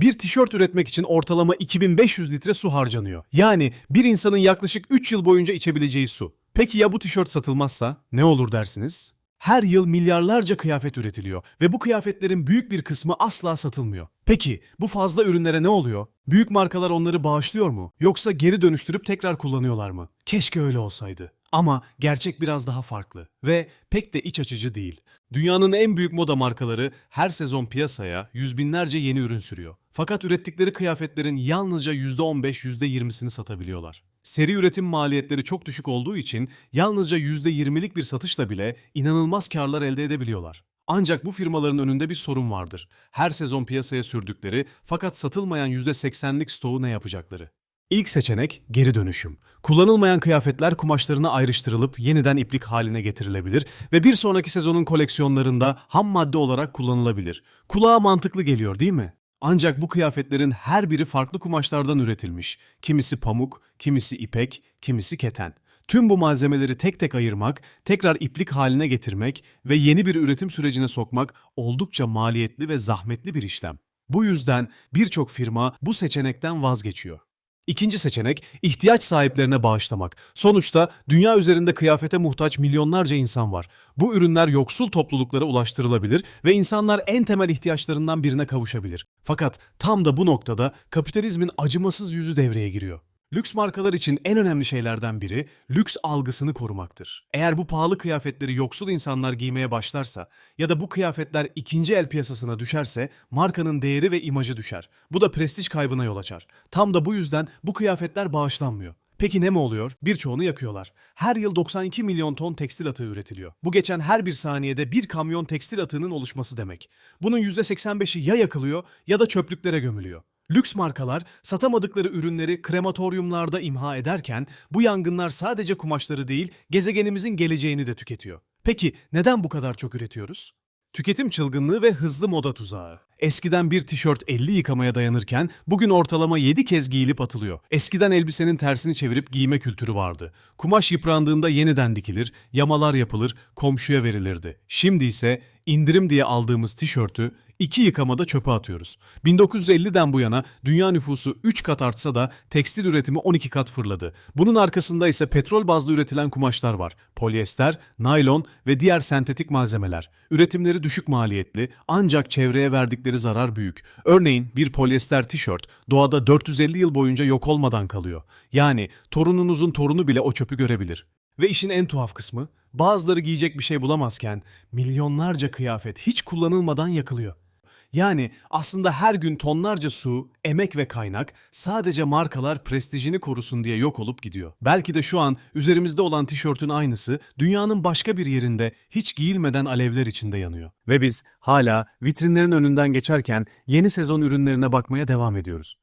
Bir tişört üretmek için ortalama 2500 litre su harcanıyor. Yani bir insanın yaklaşık 3 yıl boyunca içebileceği su. Peki ya bu tişört satılmazsa ne olur dersiniz? Her yıl milyarlarca kıyafet üretiliyor ve bu kıyafetlerin büyük bir kısmı asla satılmıyor. Peki bu fazla ürünlere ne oluyor? Büyük markalar onları bağışlıyor mu? Yoksa geri dönüştürüp tekrar kullanıyorlar mı? Keşke öyle olsaydı. Ama gerçek biraz daha farklı ve pek de iç açıcı değil. Dünyanın en büyük moda markaları her sezon piyasaya yüz binlerce yeni ürün sürüyor. Fakat ürettikleri kıyafetlerin yalnızca %15-%20'sini satabiliyorlar. Seri üretim maliyetleri çok düşük olduğu için yalnızca %20'lik bir satışla bile inanılmaz karlar elde edebiliyorlar. Ancak bu firmaların önünde bir sorun vardır. Her sezon piyasaya sürdükleri fakat satılmayan %80'lik stoğu ne yapacakları? İlk seçenek geri dönüşüm. Kullanılmayan kıyafetler kumaşlarına ayrıştırılıp yeniden iplik haline getirilebilir ve bir sonraki sezonun koleksiyonlarında ham madde olarak kullanılabilir. Kulağa mantıklı geliyor değil mi? Ancak bu kıyafetlerin her biri farklı kumaşlardan üretilmiş. Kimisi pamuk, kimisi ipek, kimisi keten. Tüm bu malzemeleri tek tek ayırmak, tekrar iplik haline getirmek ve yeni bir üretim sürecine sokmak oldukça maliyetli ve zahmetli bir işlem. Bu yüzden birçok firma bu seçenekten vazgeçiyor. İkinci seçenek ihtiyaç sahiplerine bağışlamak. Sonuçta dünya üzerinde kıyafete muhtaç milyonlarca insan var. Bu ürünler yoksul topluluklara ulaştırılabilir ve insanlar en temel ihtiyaçlarından birine kavuşabilir. Fakat tam da bu noktada kapitalizmin acımasız yüzü devreye giriyor. Lüks markalar için en önemli şeylerden biri lüks algısını korumaktır. Eğer bu pahalı kıyafetleri yoksul insanlar giymeye başlarsa ya da bu kıyafetler ikinci el piyasasına düşerse markanın değeri ve imajı düşer. Bu da prestij kaybına yol açar. Tam da bu yüzden bu kıyafetler bağışlanmıyor. Peki ne mi oluyor? Birçoğunu yakıyorlar. Her yıl 92 milyon ton tekstil atığı üretiliyor. Bu geçen her bir saniyede bir kamyon tekstil atığının oluşması demek. Bunun %85'i ya yakılıyor ya da çöplüklere gömülüyor. Lüks markalar satamadıkları ürünleri krematoryumlarda imha ederken bu yangınlar sadece kumaşları değil gezegenimizin geleceğini de tüketiyor. Peki neden bu kadar çok üretiyoruz? Tüketim çılgınlığı ve hızlı moda tuzağı. Eskiden bir tişört 50 yıkamaya dayanırken bugün ortalama 7 kez giyilip atılıyor. Eskiden elbisenin tersini çevirip giyme kültürü vardı. Kumaş yıprandığında yeniden dikilir, yamalar yapılır, komşuya verilirdi. Şimdi ise indirim diye aldığımız tişörtü iki yıkamada çöpe atıyoruz. 1950'den bu yana dünya nüfusu 3 kat artsa da tekstil üretimi 12 kat fırladı. Bunun arkasında ise petrol bazlı üretilen kumaşlar var. Polyester, naylon ve diğer sentetik malzemeler. Üretimleri düşük maliyetli ancak çevreye verdikleri zarar büyük. Örneğin bir polyester tişört doğada 450 yıl boyunca yok olmadan kalıyor. Yani torununuzun torunu bile o çöpü görebilir. Ve işin en tuhaf kısmı bazıları giyecek bir şey bulamazken milyonlarca kıyafet hiç kullanılmadan yakılıyor. Yani aslında her gün tonlarca su, emek ve kaynak sadece markalar prestijini korusun diye yok olup gidiyor. Belki de şu an üzerimizde olan tişörtün aynısı dünyanın başka bir yerinde hiç giyilmeden alevler içinde yanıyor. Ve biz hala vitrinlerin önünden geçerken yeni sezon ürünlerine bakmaya devam ediyoruz.